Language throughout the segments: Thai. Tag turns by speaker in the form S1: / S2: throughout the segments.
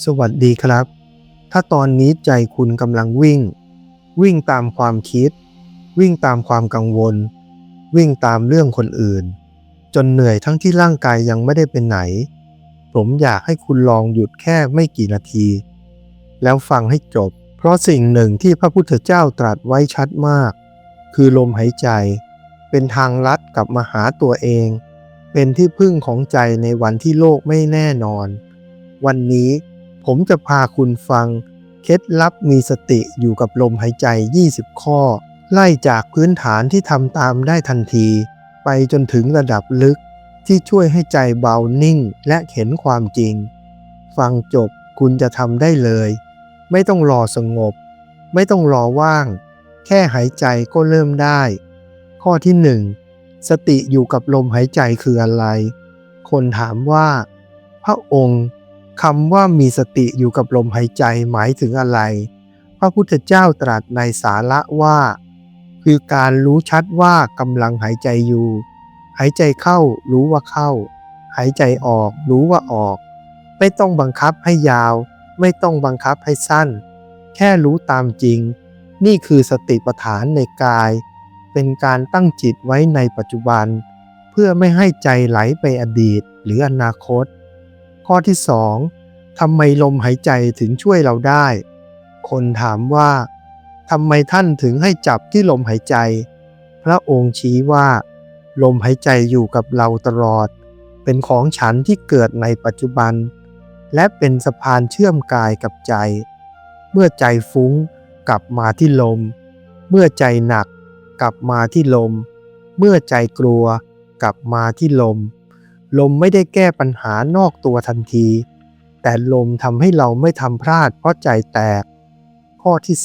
S1: สวัสดีครับ ถ้าตอนนี้ใจคุณกำลังวิ่ง วิ่งตามความคิด วิ่งตามความกังวล วิ่งตามเรื่องคนอื่น จนเหนื่อยทั้งที่ร่างกายยังไม่ได้เป็นไหน ผมอยากให้คุณลองหยุดแค่ไม่กี่นาที แล้วฟังให้จบ เพราะสิ่งหนึ่งที่พระพุทธเจ้าตรัสไว้ชัดมาก คือลมหายใจ เป็นทางลัดกลับมาหาตัวเอง เป็นที่พึ่งของใจในวันที่โลกไม่แน่นอน วันนี้ ผมจะพาคุณฟัง เคล็ดลับมีสติอยู่กับลมหายใจ 20 ข้อ ไล่จากพื้นฐานที่ทำตามได้ทันที ไปจนถึงระดับลึกที่ช่วยให้ใจเบานิ่งและเห็นความจริง ฟังจบคุณจะทำได้เลย ไม่ต้องรอสงบ ไม่ต้องรอว่าง แค่หายใจก็เริ่มได้ ข้อที่หนึ่งสติอยู่กับลมหายใจคืออะไร คนถามว่า พระองค์ คำว่ามีสติอยู่กับลมหายใจหมายถึงอะไร พระพุทธเจ้าตรัสในสาระว่า คือการรู้ชัดว่ากำลังหายใจอยู่ หายใจเข้ารู้ว่าเข้า หายใจออกรู้ว่าออก ไม่ต้องบังคับให้ยาว ไม่ต้องบังคับให้สั้น แค่รู้ตามจริง นี่คือสติปัฏฐานในกาย เป็นการตั้งจิตไว้ในปัจจุบัน เพื่อไม่ให้ใจไหลไปอดีตหรืออนาคต ข้อที่สองทำไมลมหายใจถึงช่วยเราได้ คนถามว่าทำไมท่านถึงให้จับที่ลมหายใจ พระองค์ชี้ว่า ลมหายใจอยู่กับเราตลอด เป็นของฉันที่เกิดในปัจจุบัน และเป็นสะพานเชื่อมกายกับใจ เมื่อใจฟุ้งกลับมาที่ลม เมื่อใจหนัก กลับมาที่ลม เมื่อใจกลัว กลับมาที่ลม ลมไม่ได้แก้ปัญหานอกตัวทันที แต่ลมทำให้เราไม่ทำพลาดเพราะใจแตก ข้อที่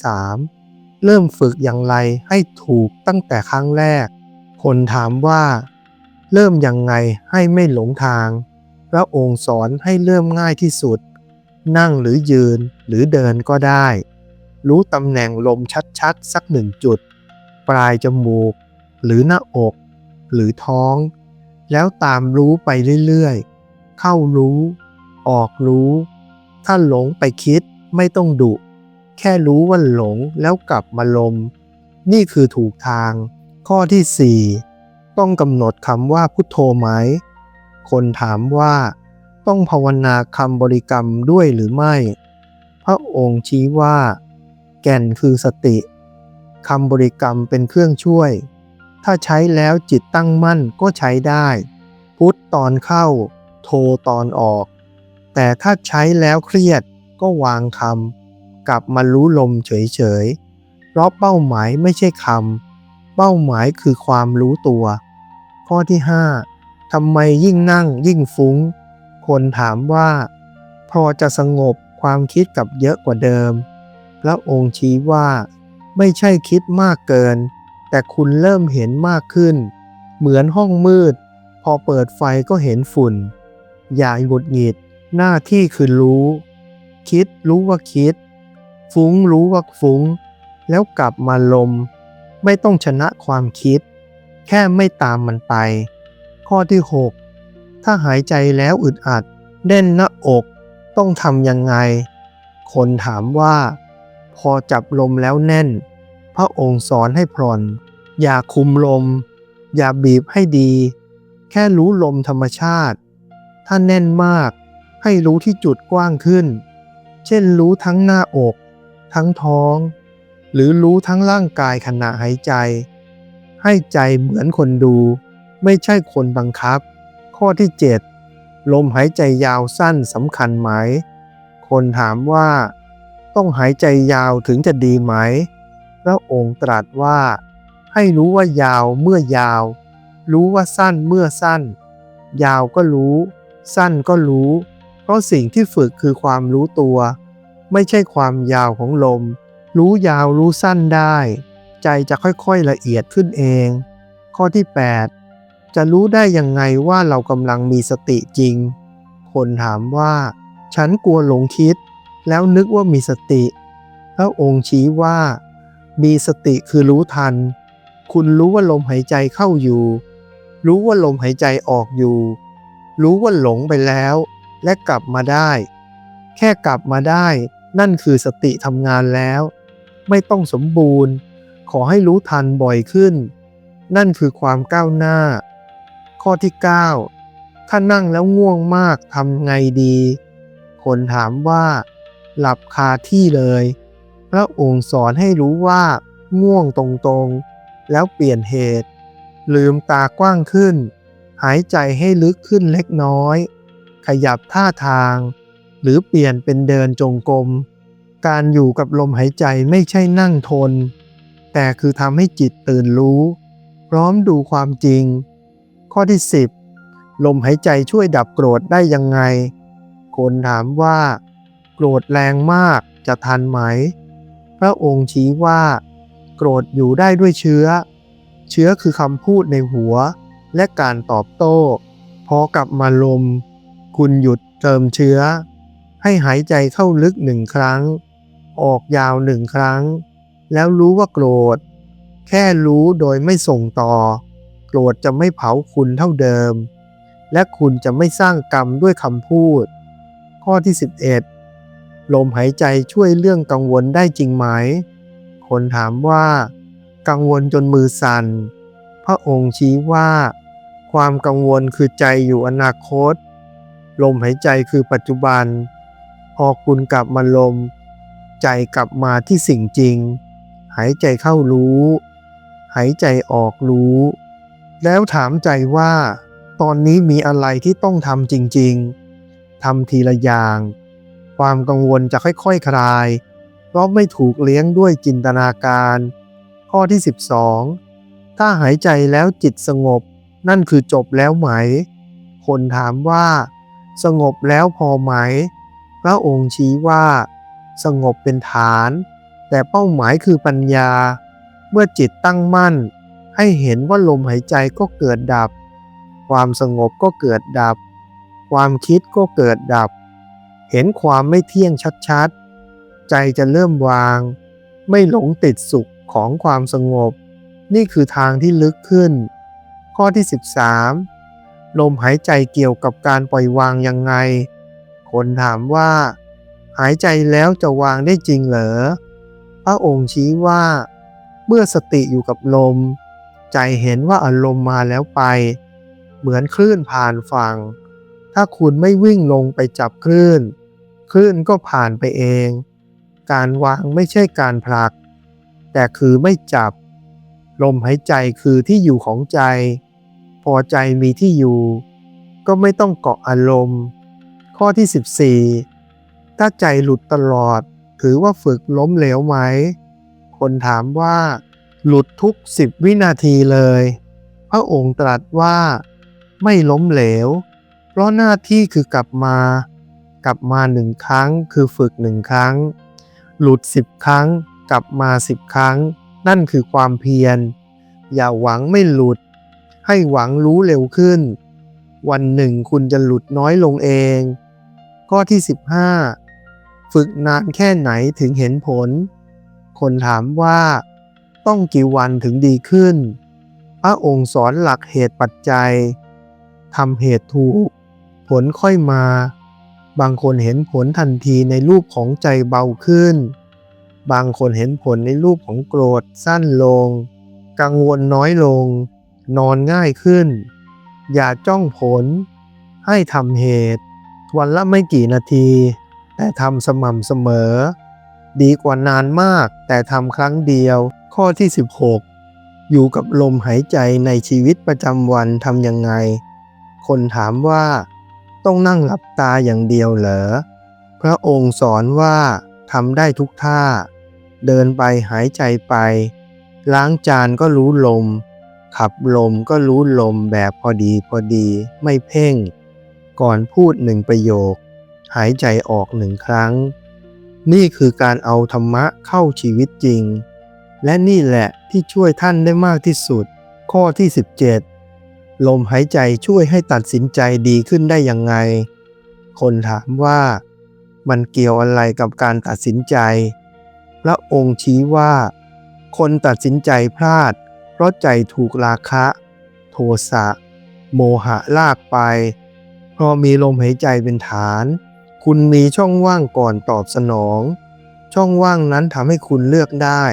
S1: 3 เริ่มฝึกอย่างไรให้ถูกตั้งแต่ครั้งแรก คนถามว่า เริ่มยังไงให้ไม่หลงทาง พระองค์สอนให้เริ่มง่ายที่สุด นั่งหรือยืนหรือเดินก็ได้ รู้ตำแหน่งลมชัดๆ สักหนึ่งจุด ปลายจมูก หรือหน้าอก หรือท้อง แล้วตามรู้ไปเรื่อยๆ เข้ารู้ ออกรู้ ถ้าหลงไปคิดไม่ต้องดุ แค่รู้ว่าหลงแล้วกลับมาลม นี่คือถูกทาง ข้อที่ 4 ต้องกำหนดคำว่าพุทโธไหม คนถามว่า ต้องภาวนาคำบริกรรมด้วยหรือไม่ พระองค์ชี้ว่า แก่นคือสติคำบริกรรมเป็นเครื่องช่วย ถ้าใช้แล้วจิตตั้งมั่นก็ใช้ได้ พุทตอนเข้า โทตอนออก แต่ถ้าใช้แล้วเครียดก็วางคำกลับมารู้ลมเฉยๆ เพราะเป้าหมายไม่ใช่คำเป้าหมายคือความรู้ตัว ข้อที่ 5ทำไมยิ่งนั่งยิ่งฟุ้ง คนถามว่า พอจะสงบความคิดกับเยอะกว่าเดิม พระองค์ชี้ว่า ไม่ใช่คิดมากเกิน แต่คุณเริ่มเห็นมากขึ้น เหมือนห้องมืด พอเปิดไฟก็เห็นฝุ่น อย่าหงุดหงิด หน้าที่คือรู้ คิดรู้ว่าคิด ฟุ้งรู้ว่าฟุ้ง แล้วกลับมาลม ไม่ต้องชนะความคิด แค่ไม่ตามมันไป ข้อที่ 6 ถ้าหายใจแล้วอึดอัดแน่นหน้าอกต้องทำยังไง คนถามว่า พอจับลมแล้วแน่น พระองค์สอนให้ผ่อน อย่าคุมลม อย่าบีบให้ดี แค่รู้ลมธรรมชาติ ถ้าแน่นมากให้รู้ที่จุดกว้างขึ้น เช่นรู้ทั้งหน้าอก ทั้งท้อง หรือรู้ทั้งร่างกายขณะหายใจ ให้ใจเหมือนคนดู ไม่ใช่คนบังคับ ข้อที่ 7 ลมหายใจยาวสั้นสำคัญไหม คนถามว่า ต้องหายใจยาวถึงจะดีไหม ระองค์ตรัสว่า ให้รู้ว่ายาวเมื่อยาว รู้ว่าสั้นเมื่อสั้น ยาวก็รู้ สั้นก็รู้ เพราะสิ่งที่ฝึกคือความรู้ตัว ไม่ใช่ความยาวของลม รู้ยาวรู้สั้นได้ ใจจะค่อยๆละเอียดขึ้นเอง ข้อที่ 8 จะรู้ได้ยังไงว่าเรากำลังมีสติจริง คนถามว่า ฉันกลัวหลงคิด แล้วนึกว่ามีสติพระองค์ชี้ว่า มีสติคือรู้ทัน คุณรู้ว่าลมหายใจเข้าอยู่ รู้ว่าลมหายใจออกอยู่ รู้ว่าหลงไปแล้ว และกลับมาได้ แค่กลับมาได้ นั่นคือสติทำงานแล้ว ไม่ต้องสมบูรณ์ ขอให้รู้ทันบ่อยขึ้น นั่นคือความก้าวหน้า ข้อที่ 9 ถ้านั่งแล้วง่วงมากทำไงดี คนถามว่า หลับคาที่เลย พระองค์สอนให้รู้ว่าง่วงตรงๆ แล้วเปลี่ยนเหตุ ลืมตากว้างขึ้น หายใจให้ลึกขึ้นเล็กน้อย ขยับท่าทาง หรือเปลี่ยนเป็นเดินจงกรม การอยู่กับลมหายใจไม่ใช่นั่งทน แต่คือทำให้จิตตื่นรู้ พร้อมดูความจริง ข้อที่ 10 ลมหายใจช่วยดับโกรธได้ยังไง คนถามว่า โกรธแรงมากจะทันไหม พระองค์ชี้ว่า โกรธอยู่ได้ด้วยเชื้อ เชื้อคือคำพูดในหัว และการตอบโต้ พอกลับมาลม คุณหยุดเติมเชื้อ ให้หายใจเข้าลึกหนึ่งครั้ง ออกยาวหนึ่งครั้ง แล้วรู้ว่าโกรธ แค่รู้โดยไม่ส่งต่อ โกรธจะไม่เผาคุณเท่าเดิม และคุณจะไม่สร้างกรรมด้วยคำพูด ข้อที่ 11 ลมหายใจช่วยเรื่องกังวลได้จริงไหม คนถามว่า กังวลจนมือสั่น พระองค์ชี้ว่า ความกังวลคือใจอยู่อนาคต ลมหายใจคือปัจจุบัน พอคุณกลับมาลม ใจกลับมาที่สิ่งจริง หายใจเข้ารู้ หายใจออกรู้ แล้วถามใจว่า ตอนนี้มีอะไรที่ต้องทำจริง ๆทำทีละอย่าง ความกังวลจะค่อยๆคคลาย เพราะไม่ถูกเลี้ยงด้วยจินตนาการ ข้อที่ 12 ถ้าหายใจแล้วจิตสงบ นั่นคือจบแล้วไหม คนถามว่า สงบแล้วพอไหม พระองค์ชี้ว่า สงบเป็นฐาน แต่เป้าหมายคือปัญญา เมื่อจิตตั้งมั่น ให้เห็นว่าลมหายใจก็เกิดดับ ความสงบก็เกิดดับ ความคิดก็เกิดดับ เห็นความไม่เที่ยงชัดๆ ใจจะเริ่มวาง ไม่หลงติดสุขของความสงบ นี่คือทางที่ลึกขึ้น ข้อที่ 13 ลมหายใจเกี่ยวกับการปล่อยวางยังไง คนถามว่า หายใจแล้วจะวางได้จริงเหรอ พระองค์ชี้ว่า เมื่อสติอยู่กับลม ใจเห็นว่าอารมณ์มาแล้วไป เหมือนคลื่นผ่านฝั่ง ถ้าคุณไม่วิ่งลงไปจับคลื่น คลื่นก็ผ่านไปเอง การวางไม่ใช่การผลัก แต่คือไม่จับ ลมหายใจคือที่อยู่ของใจ พอใจมีที่อยู่ ก็ไม่ต้องเกาะอารมณ์ ข้อที่ 14 ถ้าใจหลุดตลอด ถือว่าฝึกล้มเหลวไหม คนถามว่า หลุดทุกสิบวินาทีเลย พระองค์ตรัสว่า ไม่ล้มเหลว ราะหน้าที่คือกลับมากลับมาหนึ่งครั้ง คือฝึกหนึ่งครั้ง หลุดสิบครั้ง กลับมาสิบครั้ง นั่นคือความเพียร อย่าหวังไม่หลุด ให้หวังรู้เร็วขึ้น วันหนึ่งคุณจะหลุดน้อยลงเอง ข้อที่ 15 ฝึกนานแค่ไหนถึงเห็นผล คนถามว่าต้องกี่วันถึงดีขึ้น พระองค์สอนหลักเหตุปัจจัยทำเหตุถูก ผลค่อยมา บางคนเห็นผลทันทีในรูปของใจเบาขึ้น บางคนเห็นผลในรูปของโกรธสั้นลง กังวลน้อยลง นอนง่ายขึ้น อย่าจ้องผล ให้ทำเหตุ วันละไม่กี่นาที แต่ทำสม่ำเสมอ ดีกว่านานมากแต่ทำครั้งเดียว ข้อที่ 16อยู่กับลมหายใจในชีวิตประจำวันทำยังไง คนถามว่า ต้องนั่งหลับตาอย่างเดียวเหรอ พระองค์สอนว่าทำได้ทุกท่า เดินไปหายใจไป ล้างจานก็รู้ลม ขับลมก็รู้ลมแบบพอดีพอดีไม่เพ่ง ก่อนพูดหนึ่งประโยค หายใจออกหนึ่งครั้ง นี่คือการเอาธรรมะเข้าชีวิตจริง และนี่แหละที่ช่วยท่านได้มากที่สุด ข้อที่ 17 ลมหายใจช่วยให้ตัดสินใจดีขึ้นได้ยังไง คนถามว่ามันเกี่ยวอะไรกับการตัดสินใจ พระองค์ชี้ว่า คนตัดสินใจพลาด เพราะใจถูกราคะ โทสะ โมหะลากไป เพอมีลมหายใจเป็นฐาน คุณมีช่องว่างก่อนตอบสนอง ช่องว่างนั้นทำให้คุณเลือกได้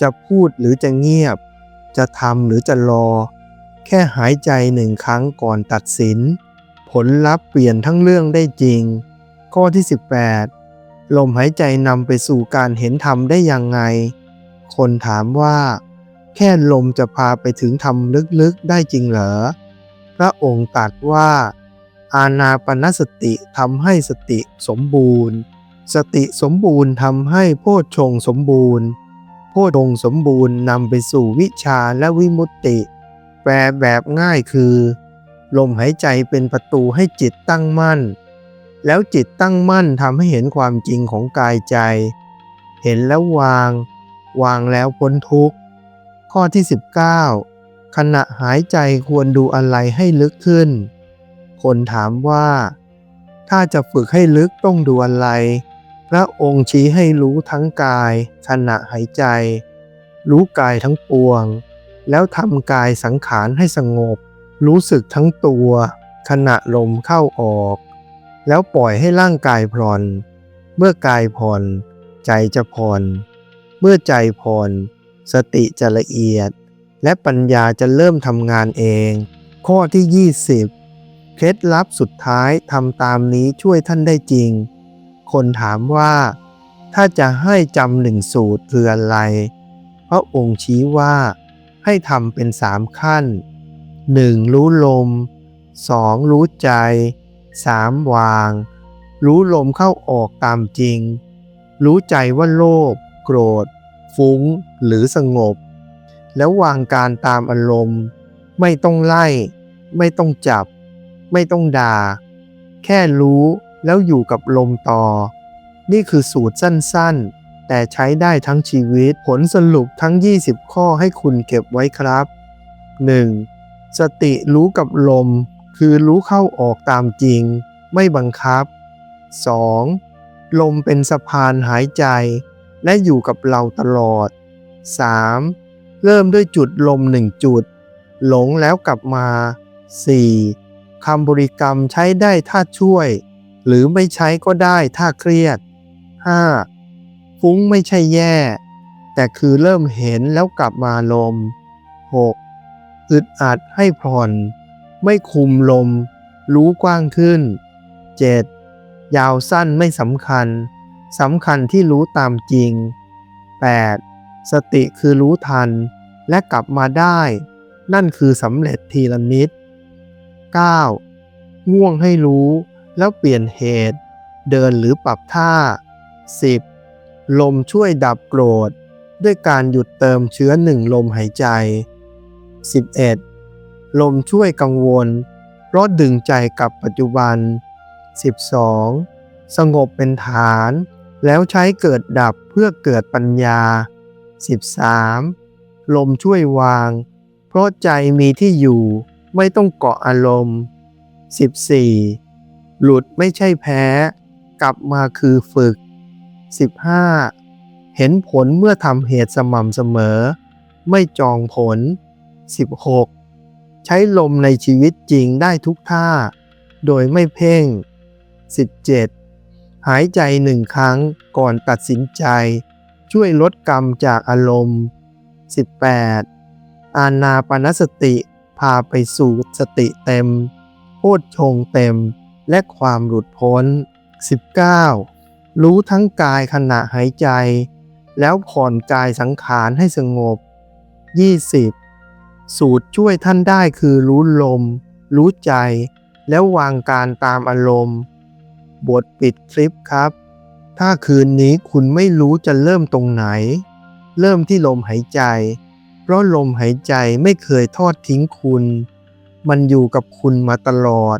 S1: จะพูดหรือจะเงียบ จะทำหรือจะรอ แค่หายใจหนึ่งครั้งก่อนตัดสิน ผลลัพธ์เปลี่ยนทั้งเรื่องได้จริง ข้อที่ 18 ลมหายใจนำไปสู่การเห็นธรรมได้ยังไง คนถามว่า แค่ลมจะพาไปถึงธรรมลึกๆได้จริงเหรอ พระองค์ตรัสว่า อาณาปณสติทำให้สติสมบูรณ์ สติสมบูรณ์ทำให้โพชฌงสมบูรณ์โพชฌงสมบูรณ์นำไปสู่วิชาและวิมุตติ แปลแบบง่ายคือ ลมหายใจเป็นประตูให้จิตตั้งมั่น แล้วจิตตั้งมั่นทำให้เห็นความจริงของกายใจ เห็นแล้ววาง วางแล้วพ้นทุกข์ ข้อที่ 19 ขณะหายใจควรดูอะไรให้ลึกขึ้น คนถามว่า ถ้าจะฝึกให้ลึกต้องดูอะไร พระองค์ชี้ให้รู้ทั้งกาย ขณะหายใจ รู้กายทั้งปวง แล้วทำกายสังขารให้สงบ รู้สึกทั้งตัว ขณะลมเข้าออก แล้วปล่อยให้ร่างกายผ่อน เมื่อกายผ่อน ใจจะผ่อน เมื่อใจผ่อน สติจะละเอียด และปัญญาจะเริ่มทำงานเอง ข้อที่ 20 เคล็ดลับสุดท้ายทำตามนี้ช่วยท่านได้จริง คนถามว่าถ้าจะให้จำหนึ่งสูตรคืออะไร พระองค์ชี้ว่า ให้ทำเป็นสามขั้น 1. รู้ลม 2. รู้ใจ 3. วาง รู้ลมเข้าออกตามจริง รู้ใจว่าโลภโกรธ ฟุ้ง หรือสงบ แล้ววางการตามอารมณ์ ไม่ต้องไล่ ไม่ต้องจับ ไม่ต้องด่า แค่รู้แล้วอยู่กับลมต่อ นี่คือสูตรสั้นๆ แต่ใช้ได้ทั้งชีวิต ผลสรุปทั้ง 20 ข้อให้คุณเก็บไว้ครับ 1. สติรู้กับลม คือรู้เข้าออกตามจริง ไม่บังคับ 2. ลมเป็นสะพานหายใจ และอยู่กับเราตลอด 3. เริ่มด้วยจุดลมหนึ่งจุด หลงแล้วกลับมา 4. คำบริกรรมใช้ได้ถ้าช่วย หรือไม่ใช้ก็ได้ถ้าเครียด 5. ฟุ้งไม่ใช่แย่ แต่คือเริ่มเห็นแล้วกลับมาลม 6. อึดอัดให้ผ่อน ไม่คุมลม รู้กว้างขึ้น 7. ยาวสั้นไม่สำคัญสำคัญที่รู้ตามจริง 8. สติคือรู้ทันและกลับมาได้ นั่นคือสำเร็จทีละนิด 9. ง่วงให้รู้แล้วเปลี่ยนเหตุ เดินหรือปรับท่า 10. ลมช่วยดับโกรธ ด้วยการหยุดเติมเชื้อหนึ่งลมหายใจ 11. ลมช่วยกังวล เพราะดึงใจกับปัจจุบัน 12. สงบเป็นฐาน แล้วใช้เกิดดับเพื่อเกิดปัญญา 13. ลมช่วยวาง เพราะใจมีที่อยู่ไม่ต้องเกาะอารมณ์ 14. หลุดไม่ใช่แพ้ กลับมาคือฝึก 15. เห็นผลเมื่อทำเหตุสม่ำเสมอ ไม่จองผล 16. ใช้ลมในชีวิตจริงได้ทุกท่า โดยไม่เพ่ง 17. หายใจหนึ่งครั้งก่อนตัดสินใจ ช่วยลดกรรมจากอารมณ์ 18. อานาปนสติพาไปสู่สติเต็ม โพชฌงเต็มและความหลุดพ้น 19. รู้ทั้งกายขณะหายใจ แล้วผ่อนกายสังขารให้สงบ 20. สูตรช่วยท่านได้คือรู้ลม รู้ใจ แล้ววางการตามอารมณ์ บทปิดคลิปครับ ถ้าคืนนี้คุณไม่รู้จะเริ่มตรงไหน เริ่มที่ลมหายใจ เพราะลมหายใจไม่เคยทอดทิ้งคุณ มันอยู่กับคุณมาตลอด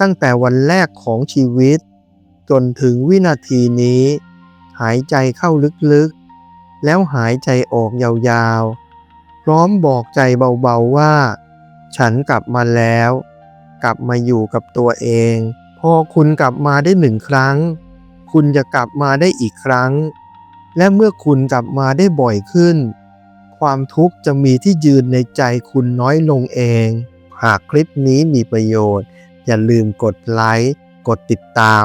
S1: ตั้งแต่วันแรกของชีวิต จนถึงวินาทีนี้ หายใจเข้าลึกๆ แล้วหายใจออกยาวๆ พร้อมบอกใจเบาๆว่า ฉันกลับมาแล้ว กลับมาอยู่กับตัวเอง พอคุณกลับมาได้หนึ่งครั้ง คุณจะกลับมาได้อีกครั้ง และเมื่อคุณกลับมาได้บ่อยขึ้น ความทุกข์จะมีที่ยืนในใจคุณน้อยลงเอง หากคลิปนี้มีประโยชน์ อย่าลืมกดไลค์กดติดตาม